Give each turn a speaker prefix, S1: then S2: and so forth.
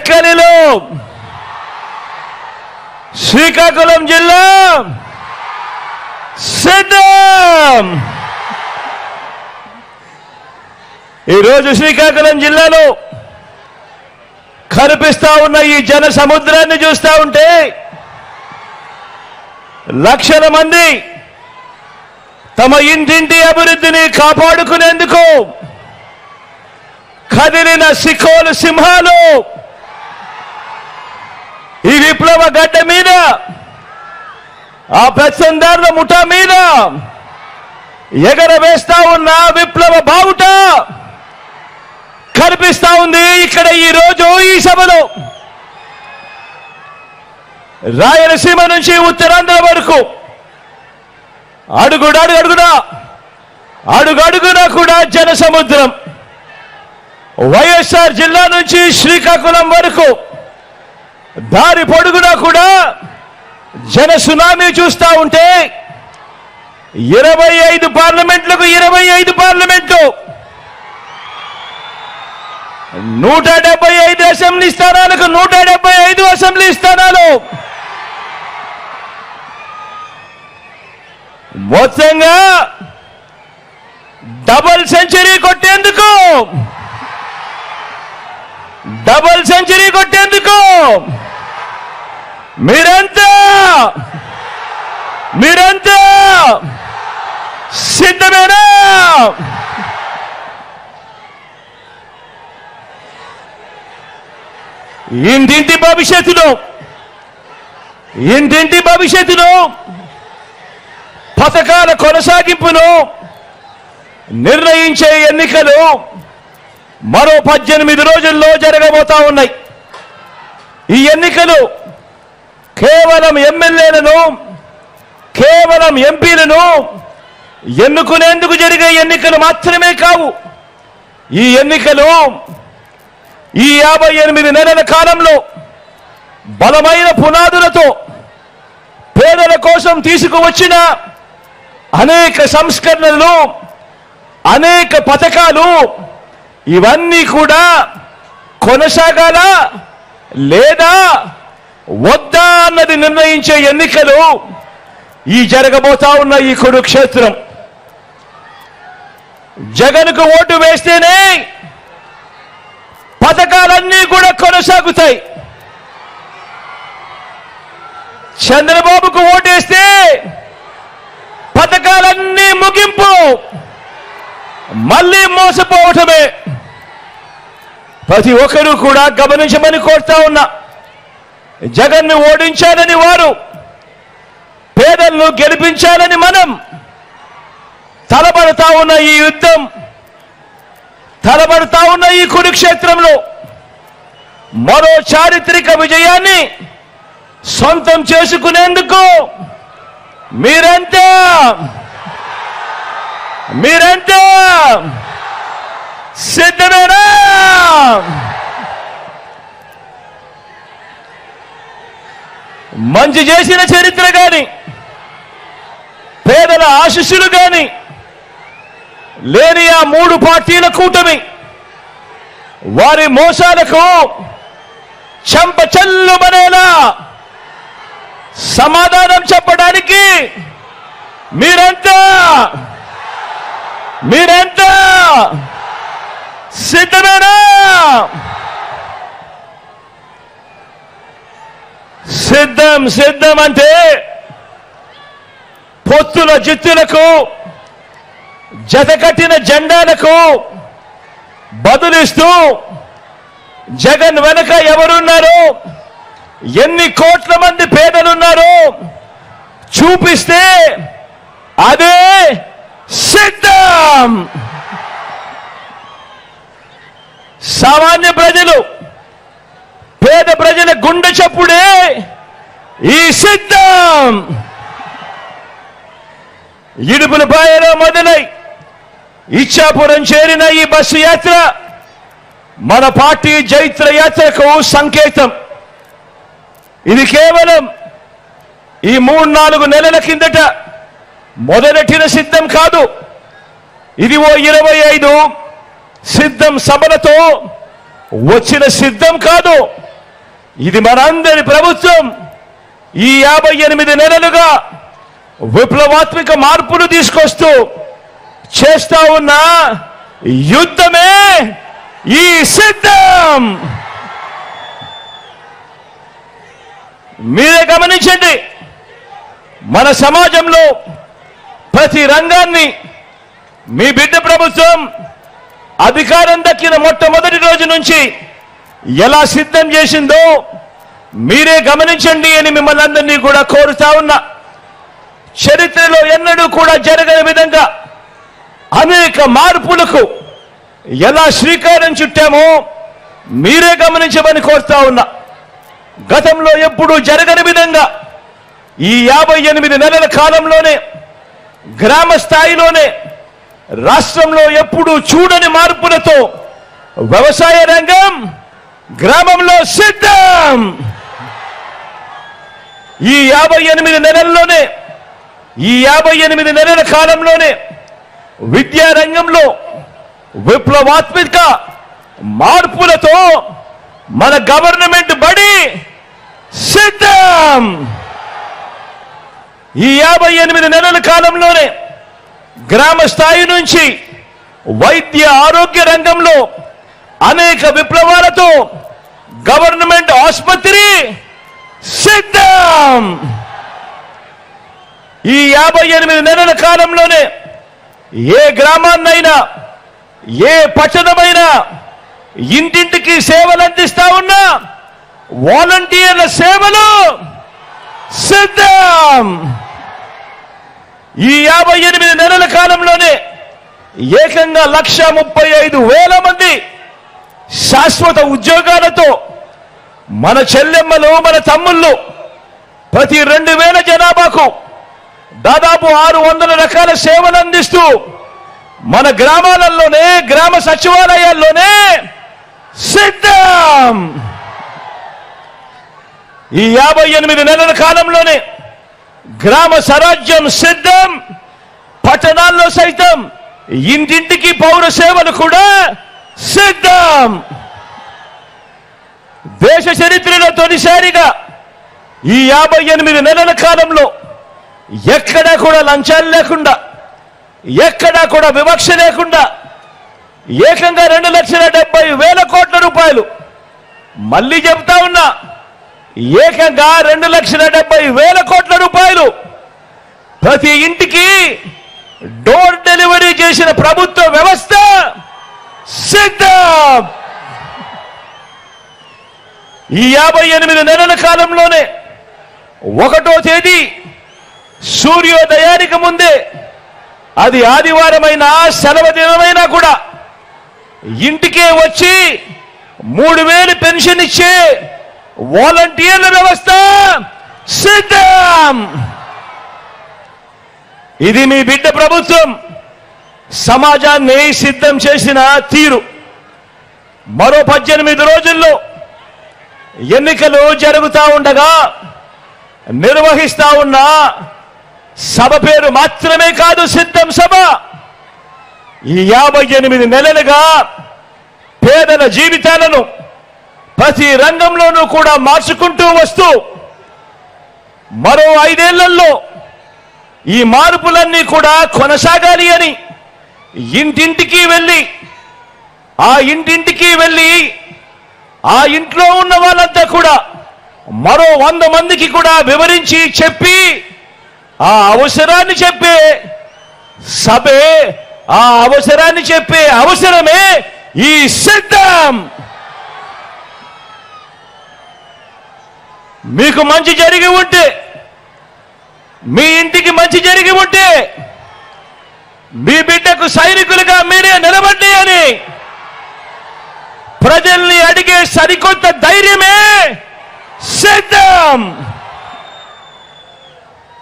S1: టెక్కలిలో శ్రీకాకుళం జిల్లా సిద్ధం. ఈరోజు శ్రీకాకుళం జిల్లాలో కనిపిస్తా ఉన్న ఈ జన సముద్రాన్ని చూస్తా ఉంటే లక్షల మంది తమ ఇంటింటి అభివృద్ధిని కాపాడుకునేందుకు కదిలిన సిఖోలు సింహాలు ఈ విప్లవ గడ్డ మీద ఆ పెత్తందారుల ముఠా మీద ఎగరవేస్తా ఉన్న విప్లవ బావుట కనిపిస్తా ఉంది ఇక్కడ ఈ రోజు ఈ సభలో. రాయలసీమ నుంచి ఉత్తరాంధ్ర వరకు అడుగుడు అడుగు అడుగునా అడుగడుగునా కూడా జన సముద్రం వైఎస్ఆర్ జిల్లా నుంచి శ్రీకాకుళం వరకు దారి పొడుగునా కూడా జన సునామీ చూస్తా ఉంటే ఇరవై ఐదు పార్లమెంట్లకు ఇరవై ఐదు పార్లమెంట్లు. నూట డెబ్బై ఐదు అసెంబ్లీ స్థానాలకు నూట డెబ్బై ఐదు అసెంబ్లీ స్థానాలు. మొత్తంగా డబల్ సెంచరీ కొట్టేందుకు డబల్ సెంచరీ కొట్టేందుకు! మీరంతా! మీరంతా! సిద్ధమేనా? ఇంటింటి భవిష్యత్తులో ఇంటింటి భవిష్యత్తులో పథకాల కొనసాగింపును నిర్ణయించే ఎన్నికలు మరో పద్దెనిమిది రోజుల్లో జరగబోతా ఉన్నాయి. ఈ ఎన్నికలు కేవలం ఎమ్మెల్యేలను కేవలం ఎంపీలను ఎన్నుకునేందుకు జరిగే ఎన్నికలు మాత్రమే కావు. ఈ ఎన్నికలు ఈ యాభై ఎనిమిది నెలల కాలంలో బలమైన పునాదులతో పేదల కోసం తీసుకువచ్చిన అనేక సంస్కరణలు అనేక పథకాలు ఇవన్నీ కూడా కొనసాగాల లేదా వద్దా అన్నది నిర్ణయించే ఎన్నికలు ఈ జరగబోతా ఉన్న ఈ కురుక్షేత్రం. జగన్కు ఓటు వేస్తేనే పథకాలన్నీ కూడా కొనసాగుతాయి. చంద్రబాబుకు ఓటేస్తే పథకాలన్నీ ముగింపు మళ్ళీ మోసపోవటమే. ప్రతి ఒక్కరూ కూడా గమనించమని కోరుతా ఉన్నా. జగన్ను ఓడించాలని వారు పేదలను గెలిపించాలని మనం తలబడతా ఉన్న ఈ యుద్ధం తలబడతా ఉన్న ఈ కురుక్షేత్రంలో మరో చారిత్రక విజయాన్ని సొంతం చేసుకునేందుకు మీరంతా మీరంతా సిద్ధమేనా? మంచి చేసిన చరిత్ర కానీ పేదల ఆశిస్సులు కానీ లేని ఆ మూడు పార్టీల కూటమి వారి మోసాలకు చెంప చెల్లుమనేలా సమాధానం చెప్పడానికి మీరంతా మీరంతా సిద్ధమేనా? సిద్ధం సిద్ధం అంటే పొత్తుల జిత్తులకు జతకట్టిన జెండాలకు బదులిస్తూ జగన్ వెనక ఎవరున్నారు? ఎన్ని కోట్ల మంది పేదలున్నారు? చూపిస్తే అదే సిద్ధం! సామాన్య ప్రజలు పేద ప్రజల గుండె చప్పుడే ఈ సిద్ధం. ఇడుపుల పాయలో మొదలై ఇచ్చాపురం చేరిన ఈ బస్సు యాత్ర మన పార్టీ జైత్ర యాత్రకు సంకేతం. ఇది కేవలం ఈ మూడు నాలుగు నెలల కిందట మొదలెట్టిన సిద్ధం కాదు. ఇది ఓ ఇరవై ఐదు సిద్ధం సభలతో వచ్చిన సిద్ధం కాదు. ఇది మనందరి ప్రభుత్వం. ఈ యాభై ఎనిమిది నెలలుగా విప్లవాత్మక మార్పులు తీసుకొస్తూ చేస్తా ఉన్న యుద్ధమే ఈ సిద్ధం. మీరే గమనించండి మన సమాజంలో ప్రతి రంగాన్ని మీ బిడ్డ ప్రభుత్వం అధికారం దక్కిన మొట్టమొదటి రోజు నుంచి ఎలా సిద్ధం చేసిందో మీరే గమనించండి అని మిమ్మల్ని అందరినీ కూడా కోరుతా ఉన్నా. చరిత్రలో ఎన్నడూ కూడా జరగని విధంగా అనేక మార్పులకు ఎలా శ్రీకారం చుట్టామో మీరే గమనించమని కోరుతా ఉన్నా. గతంలో ఎప్పుడూ జరగని విధంగా ఈ యాభై ఎనిమిది నెలల కాలంలోనే గ్రామ స్థాయిలోనే రాష్ట్రంలో ఎప్పుడూ చూడని మార్పులతో వ్యవసాయ రంగం గ్రామంలో సిద్ధం. ఈ యాభై ఎనిమిది నెలల్లోనే ఈ యాభై ఎనిమిది నెలల కాలంలోనే విద్యా రంగంలో విప్లవాత్మక మార్పులతో మన గవర్నమెంట్ బడి సిద్ధం. ఈ యాభై ఎనిమిది నెలల కాలంలోనే గ్రామ స్థాయి నుంచి వైద్య ఆరోగ్య రంగంలో అనేక విప్లవాలతో గవర్నమెంట్ ఆసుపత్రి సిద్ధం. ఈ యాభై ఎనిమిది నెలల కాలంలోనే ఏ గ్రామాన్నైనా ఏ పట్టణమైనా ఇంటింటికి సేవలు అందిస్తా ఉన్నా వాలంటీర్ల సేవలు సిద్ధం. ఈ యాభై ఎనిమిది నెలల కాలంలోనే ఏకంగా లక్ష ముప్పై ఐదు వేల మంది శాశ్వత ఉద్యోగాలతో మన చెల్లెమ్మలు మన తమ్ముళ్ళు ప్రతి రెండు వేల జనాభాకు దాదాపు ఆరు వందల రకాల సేవలు అందిస్తూ మన గ్రామాలలోనే గ్రామ సచివాలయాల్లోనే సిద్ధం. ఈ యాభై ఎనిమిది నెలల కాలంలోనే గ్రామ స్వరాజ్యం సిద్ధం పట్టణాల్లో సైతం ఇంటింటికి పౌర సేవలు కూడా సిద్ధం. దేశ చరిత్రలో తొలిసారిగా ఈ యాభై ఎనిమిది నెలల కాలంలో ఎక్కడా కూడా లంచాలు లేకుండా ఎక్కడా కూడా వివక్ష లేకుండా ఏకంగా రెండు లక్షల డెబ్బై వేల కోట్ల రూపాయలు మళ్ళీ చెప్తా ఉన్నా ఏకంగా రెండు లక్షల డెబ్బై వేల కోట్ల రూపాయలు ప్రతి ఇంటికి డోర్ డెలివరీ చేసిన ప్రభుత్వ వ్యవస్థ సిద్ధం. ఈ యాభై ఎనిమిది నెలల కాలంలోనే ఒకటో తేదీ సూర్యోదయానికి ముందే అది ఆదివారమైనా సెలవు దినమైనా కూడా ఇంటికే వచ్చి మూడు వేలు పెన్షన్ ఇచ్చే వాలంటీర్ల వ్యవస్థ సిద్ధం. ఇది మీ బిడ్డ ప్రభుత్వం. సమాజాన్ని సిద్ధం చేసిన తీరు. మరో పద్దెనిమిది రోజుల్లో ఎన్నికలు జరుగుతూ ఉండగా నిర్వహిస్తా ఉన్న సభ పేరు మాత్రమే కాదు సిద్ధం సభ. ఈ యాభై ఎనిమిది నెలలుగా పేదల జీవితాలను ప్రతి రంగంలోనూ కూడా మార్చుకుంటూ వస్తూ మరో ఐదేళ్ళలో ఈ మార్పులన్నీ కూడా కొనసాగాలి అని ఇంటింటికి వెళ్ళి ఆ ఇంటింటికి వెళ్ళి ఆ ఇంట్లో ఉన్న వాళ్ళంతా కూడా మరో వంద మందికి కూడా వివరించి చెప్పి ఆ అవసరాన్ని చెప్పే సభే ఆ అవసరాన్ని చెప్పే అవసరమే ఈ సిద్ధం. మీకు మంచి జరిగి ఉంటే మీ ఇంటికి మంచి జరిగి ఉంటే మీ బిడ్డకు సైనికులుగా మీరే నిలబడి అని ప్రజల్ని అడిగే సరికొత్త ధైర్యమే సిద్ధం.